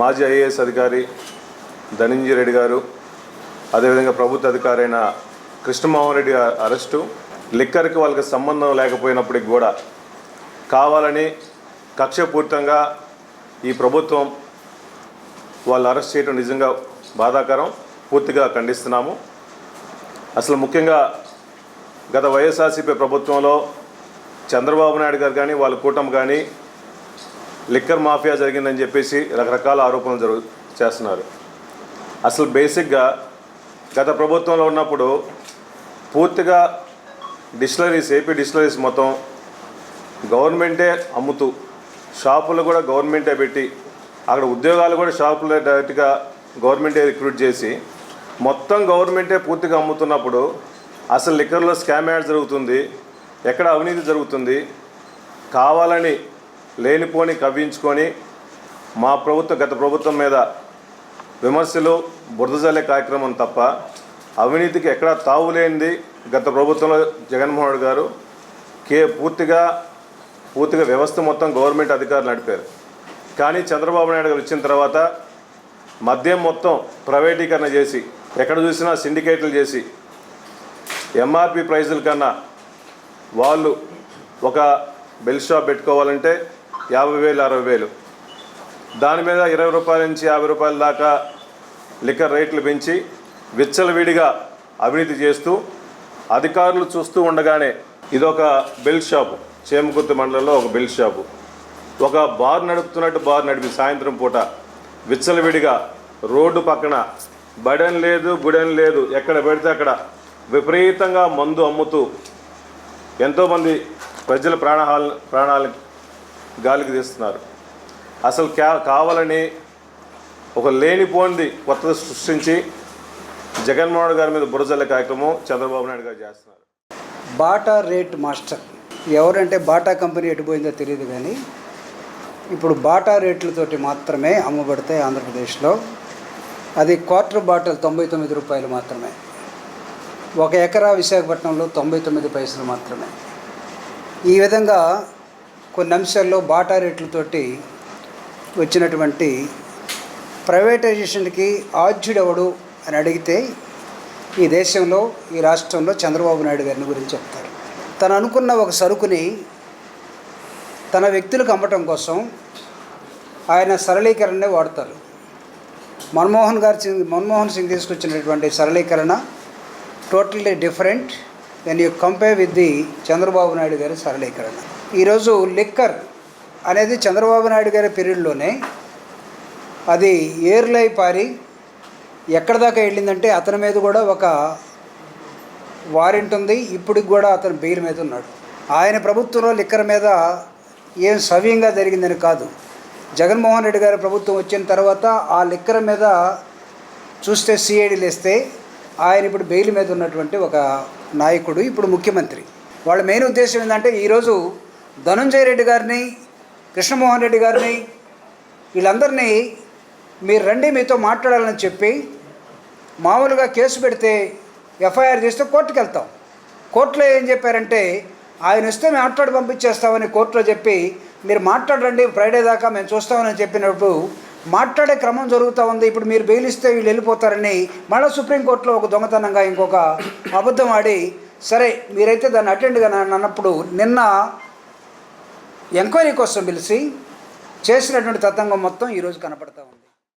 మాజీ ఐఏఎస్ అధికారి ధనంజయ రెడ్డి గారు అదేవిధంగా ప్రభుత్వ అధికారి అయిన కృష్ణమోహన్ రెడ్డి గారి అరెస్టు లిక్కర్కి వాళ్ళకి సంబంధం లేకపోయినప్పటికి కూడా కావాలని కక్షపూరితంగా ఈ ప్రభుత్వం వాళ్ళు అరెస్ట్ చేయడం నిజంగా బాధాకరం. పూర్తిగా ఖండిస్తున్నాము. అసలు ముఖ్యంగా గత వైఎస్ఆర్సీపీ ప్రభుత్వంలో చంద్రబాబు నాయుడు గారు కానీ వాళ్ళ కూటమి కానీ లిక్కర్ మాఫియా జరిగిందని చెప్పేసి రకరకాల ఆరోపణలు జరుగు చేస్తున్నారు. అసలు బేసిక్గా గత ప్రభుత్వంలో ఉన్నప్పుడు పూర్తిగా డిస్టిలరీస్ ఏపీ డిస్టిలరీస్ మొత్తం గవర్నమెంటే అమ్ముతూ షాపులు కూడా గవర్నమెంటే పెట్టి అక్కడ ఉద్యోగాలు కూడా షాపులే డైరెక్ట్గా గవర్నమెంటే రిక్రూట్ చేసి మొత్తం గవర్నమెంటే పూర్తిగా అమ్ముతున్నప్పుడు అసలు లిక్కర్లో స్కామ్ యాడ్ జరుగుతుంది ఎక్కడ అవినీతి జరుగుతుంది కావాలని లేనిపోని కవ్వించుకొని మా ప్రభుత్వం గత ప్రభుత్వం మీద విమర్శలు బురదజల్లే కార్యక్రమం తప్ప అవినీతికి ఎక్కడా తావు లేనిది గత ప్రభుత్వంలో జగన్మోహన్ రెడ్డి గారు. కే పూర్తిగా పూర్తిగా వ్యవస్థ మొత్తం గవర్నమెంట్ అధికారులు నడిపారు. కానీ చంద్రబాబు నాయుడు గారు వచ్చిన తర్వాత మద్యం మొత్తం ప్రైవేటీకరణ చేసి ఎక్కడ చూసినా సిండికేట్లు చేసి ఎంఆర్పి ప్రైజుల కన్నా వాళ్ళు ఒక బెల్ షాప్ పెట్టుకోవాలంటే యాభై వేలు అరవై వేలు. దాని మీద ఇరవై రూపాయల నుంచి యాభై రూపాయల దాకా లిక్కర్ రేట్లు పెంచి విచ్చలవిడిగా అవినీతి చేస్తూ అధికారులు చూస్తూ ఉండగానే ఇదొక బెల్ షాపు. చేమకుర్తి మండలంలో ఒక బెల్ షాపు. ఒక బార్ నడుపుతున్నట్టు బార్ నడిపి సాయంత్రం పూట విచ్చలవిడిగా రోడ్డు పక్కన బడన్ లేదు గుడెన్ లేదు ఎక్కడ పెడితే అక్కడ విపరీతంగా మందు అమ్ముతూ ఎంతోమంది ప్రజల ప్రాణహాల ప్రాణాలు గాలికి తీస్తున్నారు. అసలు క్యా కావాలని ఒక లేనిపోనిది కొత్తది సృష్టించి జగన్మోహన్ గారి మీద బురజల్లే కార్యక్రమం చంద్రబాబు నాయుడు గారు చేస్తున్నారు. బాటా రేట్ మాస్టర్ ఎవరంటే బాటా కంపెనీ ఎటుపోయిందో తెలియదు కానీ ఇప్పుడు బాటా రేట్లతోటి మాత్రమే అమ్మబడతాయి ఆంధ్రప్రదేశ్లో. అది క్వార్టర్ బాటిల్ తొంభై తొమ్మిది రూపాయలు మాత్రమే. ఒక ఎకరా విశాఖపట్నంలో తొంభై తొమ్మిది పైసలు మాత్రమే. ఈ విధంగా కొన్ని అంశాల్లో బాటా రేట్లతోటి వచ్చినటువంటి ప్రైవేటైజేషన్కి ఆద్యుడెవడు అని అడిగితే ఈ దేశంలో ఈ రాష్ట్రంలో చంద్రబాబు నాయుడు గారిని గురించి చెప్తారు. తను అనుకున్న ఒక సరుకుని తన వ్యక్తులకు అమ్మటం కోసం ఆయన సరళీకరణనే వాడతారు. మన్మోహన్ గారు మన్మోహన్ సింగ్ తీసుకొచ్చినటువంటి సరళీకరణ totally different. Then you compare with the Chandrababu Naidu గారి సరళీకరణ. ఈరోజు లిక్కర్ అనేది చంద్రబాబు నాయుడు గారి పీరియడ్లోనే అది ఏర్లై పారి ఎక్కడ దాకా వెళ్ళిందంటే అతని మీద కూడా ఒక వారెంట్ ఉంది. ఇప్పటికి కూడా అతను బెయిల్ మీద ఉన్నాడు. ఆయన ప్రభుత్వంలో లిక్కర్ మీద ఏం సవ్యంగా జరిగిందని కాదు. జగన్మోహన్ రెడ్డి గారి ప్రభుత్వం వచ్చిన తర్వాత ఆ లిక్కర్ మీద చూస్తే సిఐడీలు వేస్తే ఆయన ఇప్పుడు బెయిల్ మీద ఉన్నటువంటి ఒక నాయకుడు ఇప్పుడు ముఖ్యమంత్రి. వాళ్ళ మెయిన్ ఉద్దేశం ఏంటంటే ఈరోజు ధనుంజయ రెడ్డి గారిని కృష్ణమోహన్ రెడ్డి గారిని వీళ్ళందరినీ మీరు రండి మీతో మాట్లాడాలని చెప్పి మామూలుగా కేసు పెడితే ఎఫ్ఐఆర్ చేస్తే కోర్టుకు వెళ్తాం. కోర్టులో ఏం చెప్పారంటే ఆయన వస్తే మేము మాట్లాడి పంపించేస్తామని కోర్టులో చెప్పి మీరు మాట్లాడండి ఫ్రైడే దాకా మేము చూస్తామని చెప్పినప్పుడు మాట్లాడే క్రమం జరుగుతూ ఉంది. ఇప్పుడు మీరు బెయిల్ ఇస్తే వీళ్ళు వెళ్ళిపోతారని మళ్ళీ సుప్రీంకోర్టులో ఒక దొంగతనంగా ఇంకొక అబద్ధం ఆడి సరే మీరైతే దాన్ని అటెండ్గా అన్నప్పుడు నిన్న ఎంక్వైరీ కోసం పిలిచి చేసినటువంటి తతంగం మొత్తం ఈరోజు కనపడతా ఉంది.